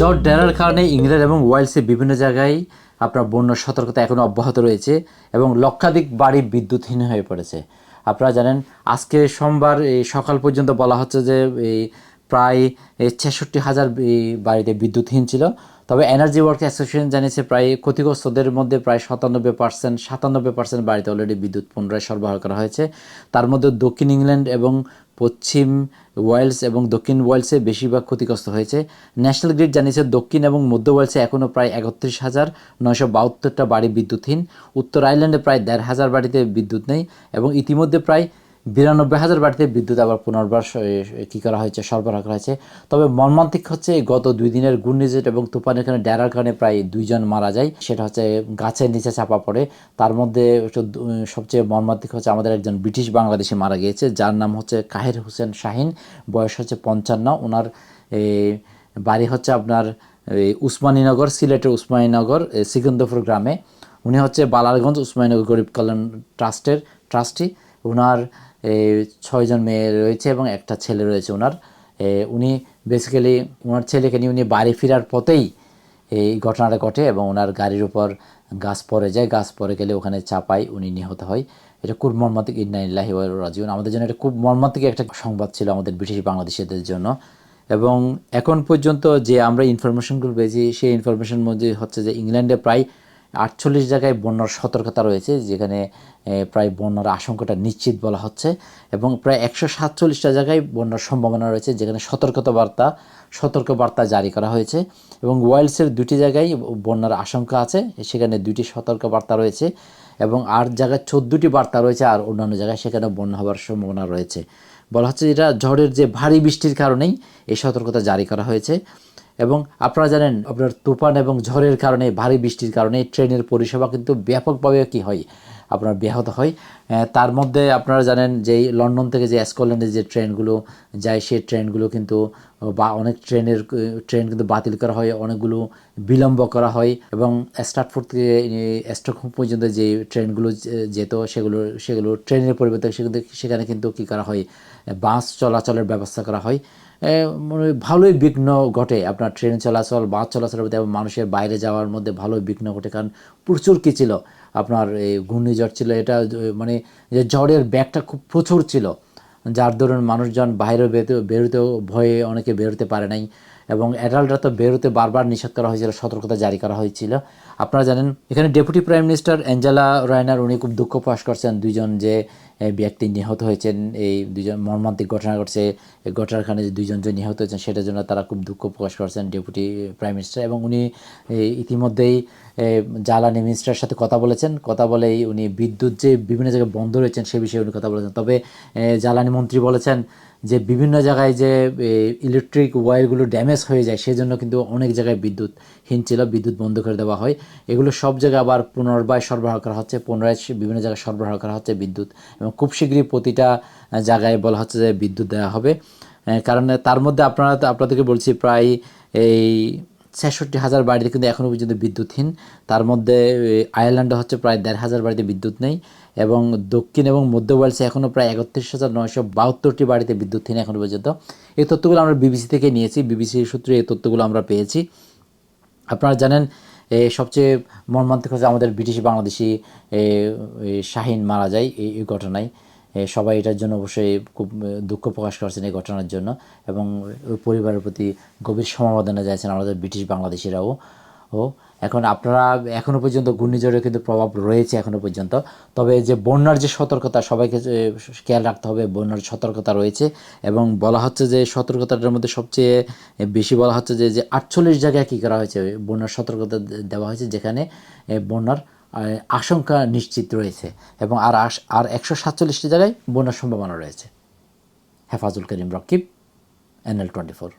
ঝড় ডেরার কারণে ইংল্যান্ড এবং ওয়েলসে বিভিন্ন জায়গায় আপনার বন্যার সতর্কতা এখনও অব্যাহত রয়েছে এবং লক্ষাধিক বাড়ি বিদ্যুৎহীন হয়ে পড়েছে। আপনারা জানেন, আজকে সোমবার এই সকাল পর্যন্ত বলা হচ্ছে যে এই প্রায় ছেষট্টি হাজার বাড়িতে বিদ্যুৎহীন ছিল। তবে এনার্জি ওয়ার্ক অ্যাসোসিয়েশন জানিয়েছে, প্রায় ক্ষতিগ্রস্তদের মধ্যে প্রায় সাতানব্বই পার্সেন্ট সাতানব্বই পার্সেন্ট বাড়িতে অলরেডি বিদ্যুৎ পুনরায় সরবরাহ করা হয়েছে। তার মধ্যে দক্ষিণ ইংল্যান্ড এবং পশ্চিম ওয়েলস এবং দক্ষিণ ওয়েলসে বেশিরভাগ ক্ষতিগ্রস্ত হয়েছে। ন্যাশনাল গ্রিড জানিয়েছে, দক্ষিণ এবং মধ্য ওয়েলসে এখনও প্রায় একত্রিশ হাজার নয়শো বাহাত্তরটা বাড়ি বিদ্যুৎহীন। উত্তর আয়ারল্যান্ডে প্রায় দেড় হাজার বাড়িতে বিদ্যুৎ নেই এবং ইতিমধ্যে প্রায় বিরানব্বই হাজার বাড়িতে বিদ্যুৎ আবার পুনর্বার কী করা হয়েছে, সরবরাহ করা হয়েছে। তবে মর্মান্তিক হচ্ছে গত দুই দিনের ঘূর্ণিঝড় এবং তুফানের কারণে ডেরার কারণে প্রায় দুইজন মারা যায়। সেটা হচ্ছে গাছের নিচে চাপা পড়ে। তার মধ্যে সবচেয়ে মর্মান্তিক হচ্ছে আমাদের একজন ব্রিটিশ বাংলাদেশি মারা গিয়েছে, যার নাম হচ্ছে কাহের হোসেন শাহিন। বয়স হচ্ছে পঞ্চান্ন। ওনার বাড়ি হচ্ছে আপনার উসমানীনগর, সিলেটের উসমানীনগর সিকন্দপুর গ্রামে। উনি হচ্ছে বালারগঞ্জ উসমানীনগর গরিব কল্যাণ ট্রাস্টের ট্রাস্টি। ওনার ছয়জন মেয়ে রয়েছে এবং একটা ছেলে রয়েছে ওনার। উনি বেসিক্যালি ওনার ছেলেকে নিয়ে উনি বাড়ি ফেরার পথেই এই ঘটনাটা ঘটে এবং ওনার গাড়ির উপর গাছ পড়ে যায়। গাছ পড়ে গেলে ওখানে চাপায় উনি নিহত হয়। এটা খুব মর্মান্তিক। ইন্নাইল্লাহি রাজিউন। আমাদের জন্য এটা খুব মর্মান্তিক একটা সংবাদ ছিল আমাদের ব্রিটিশ বাংলাদেশিদের জন্য। এবং এখন পর্যন্ত যে আমরা ইনফরমেশনগুলো পেয়েছি, সেই ইনফরমেশন মধ্যে হচ্ছে যে ইংল্যান্ডে প্রায় আটচল্লিশ জায়গায় বন্যার সতর্কতা রয়েছে, যেখানে প্রায় বন্যার আশঙ্কাটা নিশ্চিত বলা হচ্ছে এবং প্রায় একশো সাতচল্লিশটা জায়গায় বন্যার সম্ভাবনা রয়েছে, যেখানে সতর্কতা বার্তা সতর্ক বার্তা জারি করা হয়েছে এবং ওয়াইলসের দুটি জায়গায় বন্যার আশঙ্কা আছে, সেখানে দুটি সতর্ক বার্তা রয়েছে এবং আর জায়গায় চোদ্দোটি বার্তা রয়েছে আর অন্যান্য জায়গায় সেখানে বন্যা হওয়ার সম্ভাবনা রয়েছে। বলা হচ্ছে এটা ঝড়ের যে ভারী বৃষ্টির কারণেই এই সতর্কতা জারি করা হয়েছে। এবং আপনারা জানেন, আপনার তুফান এবং ঝড়ের কারণে, ভারী বৃষ্টির কারণে ট্রেনের পরিষেবা কিন্তু ব্যাপকভাবে কি হয়? আপনার ব্যাহত হয়। তার মধ্যে আপনারা জানেন যে লন্ডন থেকে যে স্কটল্যান্ডে যে ট্রেনগুলো যায়, সেই ট্রেনগুলো কিন্তু, বা অনেক ট্রেনের, ট্রেন কিন্তু বাতিল করা হয়, অনেকগুলো বিলম্ব করা হয় এবং স্টার্টফোর্ড থেকে স্টকহোম পর্যন্ত যে ট্রেনগুলো যেত, সেগুলো সেগুলো ট্রেনের পরিবর্তে সেখানে কিন্তু কী করা হয়, বাস চলাচলের ব্যবস্থা করা হয়। মানে ভালোই বিঘ্ন ঘটে আপনার ট্রেন চলাচল, বাস চলাচলের মধ্যে এবং মানুষের বাইরে যাওয়ার মধ্যে ভালোই বিঘ্ন ঘটে, কারণ প্রচুর কী ছিল? আপনার এই ঘূর্ণিঝড় ছিল, এটা মানে যে ঝড়ের ব্যাগটা খুব প্রচুর ছিল। যার দরুন মানুষজন বাইরে বেরোতে, বেরোতেও ভয়ে অনেকে বেরোতে পারে নাই। এবং অ্যাডাল্টরা তো বেরোতে বারবার নিষেধ করা হয়েছিল, সতর্কতা জারি করা হয়েছিল। আপনারা জানেন, এখানে deputy prime minister Angela Rayner উনি খুব দুঃখ প্রকাশ করছেন। দুইজন যে ব্যক্তি নিহত হয়েছেন, এই দুজন মর্মান্তিক ঘটনা ঘটছে কারণে যে দুজন যে নিহত হয়েছেন, সেটার জন্য তারা খুব দুঃখ প্রকাশ করছেন ডেপুটি প্রাইম মিনিস্টার। এবং উনি ইতিমধ্যেই জ্বালানি মিনিস্টারের সাথে কথা বলেছেন। কথা বলেই উনি বিদ্যুৎ যে বিভিন্ন জায়গায় বন্ধ রয়েছেন, সে বিষয়ে উনি কথা বলেছেন। তবে জ্বালানি মন্ত্রী বলেছেন যে বিভিন্ন জায়গায় যে ইলেকট্রিক ওয়্যারগুলো ড্যামেজ হয়ে যায়, সেজন্য কিন্তু অনেক জায়গায় বিদ্যুৎহীন ছিল, বিদ্যুৎ বন্ধ করে দেওয়া হয়। এগুলো সব জায়গায় আবার পুনর্বায় সরবরাহ করা হচ্ছে, পুনরায় বিভিন্ন জায়গায় সরবরাহ করা হচ্ছে বিদ্যুৎ। এবং খুব শীঘ্রই প্রতিটা জায়গায় বলা হচ্ছে যে বিদ্যুৎ দেওয়া হবে। কারণ তার মধ্যে আপনারা আপনাদেরকে বলছি প্রায় এই ছেষট্টি হাজার বাড়িতে কিন্তু এখনও পর্যন্ত বিদ্যুৎহীন। তার মধ্যে আয়ারল্যান্ডে হচ্ছে প্রায় দেড় হাজার বাড়িতে বিদ্যুৎ নেই এবং দক্ষিণ এবং মধ্য ওয়েলসে এখনও প্রায় একত্রিশ হাজার নয়শো বাহাত্তরটি বাড়িতে বিদ্যুৎহীন এখনও পর্যন্ত। এই তথ্যগুলো আমরা বিবিসি থেকে নিয়েছি। বিবিসির সূত্রে এই তথ্যগুলো আমরা পেয়েছি। আপনারা জানেন এ, সবচেয়ে মর্মান্তিক হচ্ছে আমাদের ব্রিটিশ বাংলাদেশি শাহিন মারা যায় এই ঘটনায়। সবাই এটার জন্য অবশ্যই খুব দুঃখ প্রকাশ করছেন এই ঘটনার জন্য এবং পরিবারের প্রতি গভীর সমবেদনা চাইছেন আমাদের ব্রিটিশ বাংলাদেশিরাও। ও, এখন আপনারা এখনও পর্যন্ত ঘূর্ণিঝড়ের কিন্তু প্রভাব রয়েছে এখনও পর্যন্ত। তবে যে বন্যার যে সতর্কতা, সবাইকে খেয়াল রাখতে হবে, বন্যার সতর্কতা রয়েছে এবং বলা হচ্ছে যে সতর্কতাটার মধ্যে সবচেয়ে বেশি বলা হচ্ছে যে যে আটচল্লিশ জায়গায় কী করা হয়েছে, বন্যার সতর্কতা দেওয়া হয়েছে যেখানে বন্যার আশঙ্কা নিশ্চিত রয়েছে এবং আর আর একশো সাতচল্লিশটি জায়গায় বন্যার সম্ভাবনা রয়েছে। Hefazul Karim Rakib NL twenty four